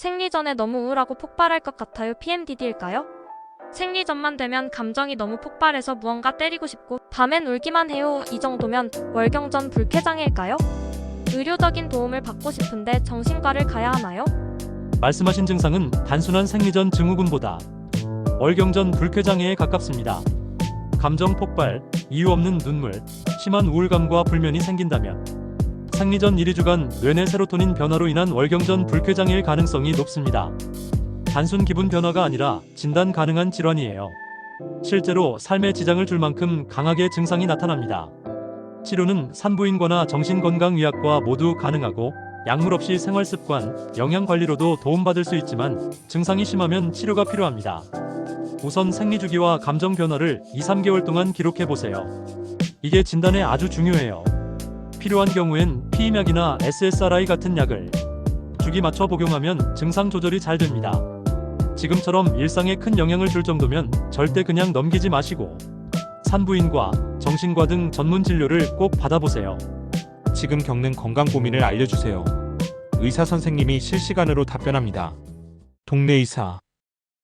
생리 전에 너무 우울하고 폭발할 것 같아요. PMDD일까요? 생리 전만 되면 감정이 너무 폭발해서 무언가 때리고 싶고 밤엔 울기만 해요. 이 정도면 월경 전 불쾌장애일까요? 의료적인 도움을 받고 싶은데 정신과를 가야 하나요? 말씀하신 증상은 단순한 생리 전 증후군보다 월경 전 불쾌장애에 가깝습니다. 감정 폭발, 이유 없는 눈물, 심한 우울감과 불면이 생긴다면 생리 전 1, 2주간 뇌내 세로토닌 변화로 인한 월경전 불쾌장애일 가능성이 높습니다. 단순 기분 변화가 아니라 진단 가능한 질환이에요. 실제로 삶에 지장을 줄 만큼 강하게 증상이 나타납니다. 치료는 산부인과나 정신건강의학과 모두 가능하고 약물 없이 생활 습관, 영양 관리로도 도움받을 수 있지만 증상이 심하면 치료가 필요합니다. 우선 생리 주기와 감정 변화를 2, 3개월 동안 기록해 보세요. 이게 진단에 아주 중요해요. 필요한 경우엔 피임약이나 SSRI 같은 약을 주기 맞춰 복용하면 증상 조절이 잘 됩니다. 지금처럼 일상에 큰 영향을 줄 정도면 절대 그냥 넘기지 마시고 산부인과, 정신과 등 전문 진료를 꼭 받아보세요. 지금 겪는 건강 고민을 알려주세요. 의사 선생님이 실시간으로 답변합니다. 동네 의사